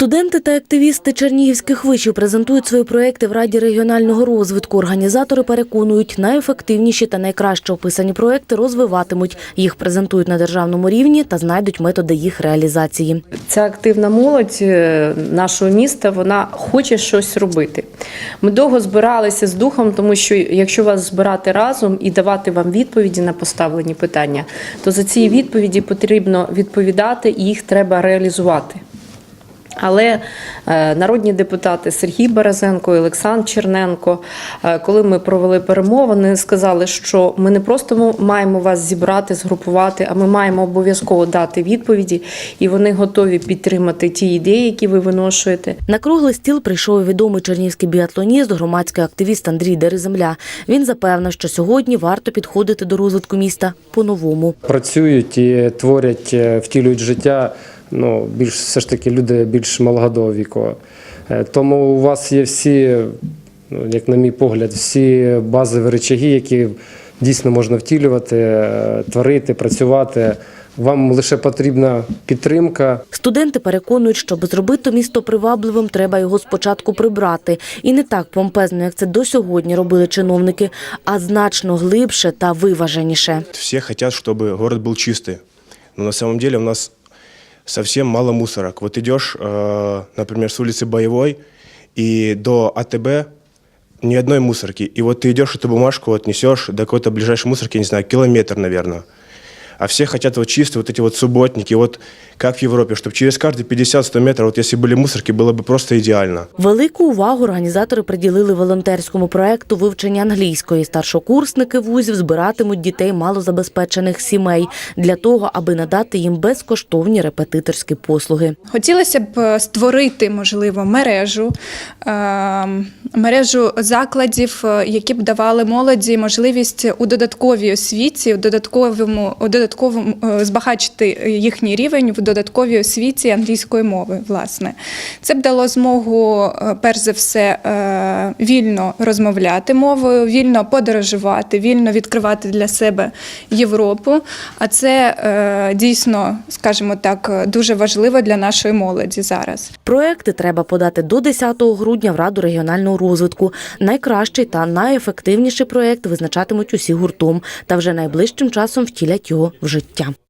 Студенти та активісти чернігівських вишів презентують свої проекти в Раді регіонального розвитку. Організатори переконують, найефективніші та найкраще описані проекти розвиватимуть. Їх презентують на державному рівні та знайдуть методи їх реалізації. Ця активна молодь е, нашого міста вона хоче щось робити. Ми довго збиралися з духом, тому що якщо вас збирати разом і давати вам відповіді на поставлені питання, то за ці відповіді потрібно відповідати і їх треба реалізувати. Але е, народні депутати Сергій Березенко і Олександр Черненко, е, коли ми провели перемовини, сказали, що ми не просто маємо вас зібрати, згрупувати, а ми маємо обов'язково дати відповіді, і вони готові підтримати ті ідеї, які ви виношуєте. На круглий стіл прийшов відомий чернігівський біатлоніст, громадський активіст Андрій Дереземля. Він запевнив, що сьогодні варто підходити до розвитку міста по-новому. працюють і творять, е, втілюють життя Ну, більш все ж таки люди більш малого віку. Е, Тому у вас є всі, ну, як на мій погляд, всі базові речаги, які дійсно можна втілювати, е, творити, працювати. Вам лише потрібна підтримка, Студенти переконують, щоб зробити місто привабливим, треба його спочатку прибрати. І не так помпезно, як це до сьогодні робили чиновники, а значно глибше та виваженіше. Все хотят, чтобы город был чистый. Но на самом деле у нас совсем мало мусорок. Вот идешь, э, например, с улицы Боевой и до АТБ ни одной мусорки. И вот ты идешь, эту бумажку вот несешь до какой-то ближайшей мусорки, не знаю, километр, наверное. А все хотят вот чисто вот эти вот субботники, вот как в Европе, чтобы через каждые 50-100 метров, вот если были мусорки, было бы просто идеально. Велику увагу організатори приділили волонтерському проекту вивчення англійської. Старшокурсники вузів збиратимуть дітей малозабезпечених сімей для того, аби надати їм безкоштовні репетиторські послуги. Хотілося б е, створити, можливо, мережу, е, мережу закладів, е, які б давали молоді можливість у додатковій освіті, у додатковому, у додатковому е, збагачити їхній рівень в додатковій освіті англійської мови. Власне, це б дало змогу, е, перш за все, е, вільно розмовляти мовою, вільно подорожувати, вільно відкривати для себе Європу. А це е, дійсно, скажімо так, дуже важливо для нашої молоді зараз. Проекти треба подати до 10 грудня в Раду регіонального розвитку. Найкращий та найефективніший проект визначатимуть усі гуртом та вже найближчим часом втілять його в життя.